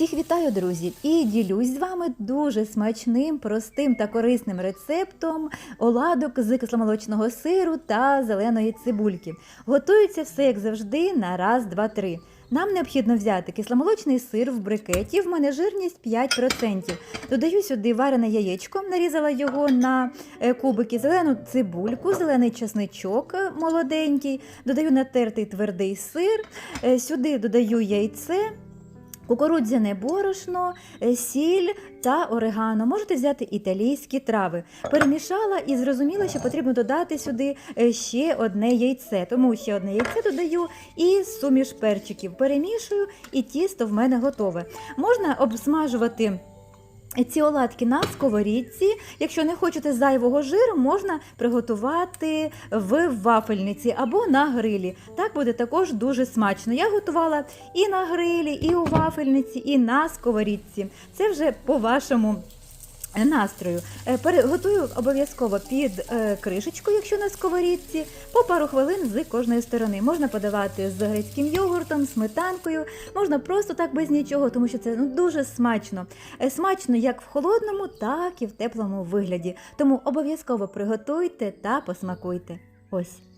Всіх вітаю, друзі! І ділюсь з вами дуже смачним, простим та корисним рецептом оладок з кисломолочного сиру та зеленої цибульки. Готується все, як завжди, на раз, два, три. Нам необхідно взяти кисломолочний сир в брикеті, в мене жирність 5%. Додаю сюди варене яєчко, нарізала його на е, кубики, зелену цибульку, зелений чесничок молоденький, додаю натертий твердий сир, е, сюди додаю яйце. Кукурудзяне борошно, е, сіль та орегано. Можете взяти італійські трави. Перемішала і зрозуміла, що потрібно додати сюди е, ще одне яйце. Тому ще одне яйце додаю і суміш перчиків. Перемішую, і тісто в мене готове. Можна обсмажувати. Ці оладки на сковорідці. Якщо не хочете зайвого жиру, можна приготувати в вафельниці або на грилі. Так буде також дуже смачно. Я готувала і на грилі, і у вафельниці, і на сковорідці. Це вже по вашому. Настрою Е, готую обов'язково під е, кришечку, якщо на сковорідці, по пару хвилин з кожної сторони. Можна подавати з грецьким йогуртом, сметанкою, можна просто так без нічого, тому що це ну, дуже смачно. Е, Смачно як в холодному, так і в теплому вигляді. Тому обов'язково приготуйте та посмакуйте. Ось.